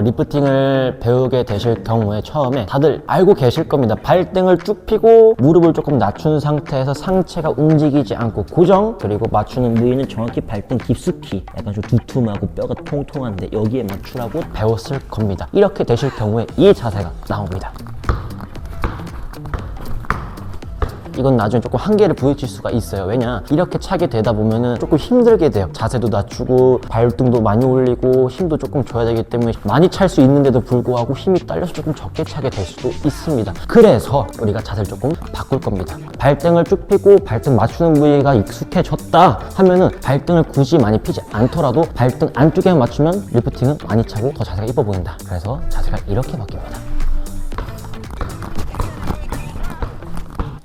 리프팅을 배우게 되실 경우에 처음에 다들 알고 계실 겁니다. 발등을 쭉 펴고 무릎을 조금 낮춘 상태에서 상체가 움직이지 않고 고정 그리고 맞추는 부위는 정확히 발등 깊숙이 약간 좀 두툼하고 뼈가 통통한데 여기에 맞추라고 배웠을 겁니다. 이렇게 되실 경우에 이 자세가 나옵니다. 이건 나중에 조금 한계를 부딪힐 수가 있어요. 왜냐 이렇게 차게 되다 보면은 조금 힘들게 돼요. 자세도 낮추고 발등도 많이 올리고 힘도 조금 줘야 되기 때문에 많이 찰 수 있는데도 불구하고 힘이 딸려서 조금 적게 차게 될 수도 있습니다. 그래서 우리가 자세를 조금 바꿀 겁니다. 발등을 쭉 펴고 발등 맞추는 부위가 익숙해졌다 하면은 발등을 굳이 많이 피지 않더라도 발등 안쪽에 맞추면 리프팅은 많이 차고 더 자세가 이뻐 보인다. 그래서 자세가 이렇게 바뀝니다.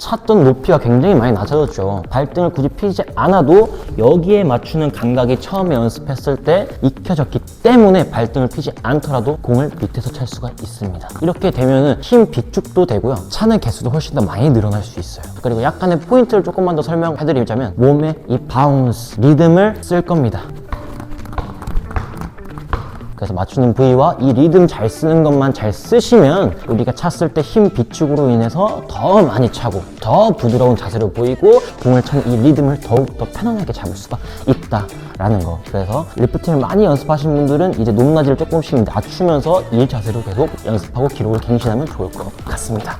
찾던 높이가 굉장히 많이 낮아졌죠. 발등을 굳이 피지 않아도 여기에 맞추는 감각이 처음에 연습했을 때 익혀졌기 때문에 발등을 피지 않더라도 공을 밑에서 찰 수가 있습니다. 이렇게 되면은 힘 비축도 되고요. 차는 개수도 훨씬 더 많이 늘어날 수 있어요. 그리고 약간의 포인트를 조금만 더 설명해드리자면 몸의 이 바운스, 리듬을 쓸 겁니다. 그래서 맞추는 부위와 이 리듬 잘 쓰는 것만 잘 쓰시면 우리가 찼을 때 힘 비축으로 인해서 더 많이 차고 더 부드러운 자세로 보이고 공을 찬 이 리듬을 더욱 더 편안하게 잡을 수가 있다라는 거. 그래서 리프팅을 많이 연습하신 분들은 이제 높낮이를 조금씩 낮추면서 이 자세로 계속 연습하고 기록을 갱신하면 좋을 것 같습니다.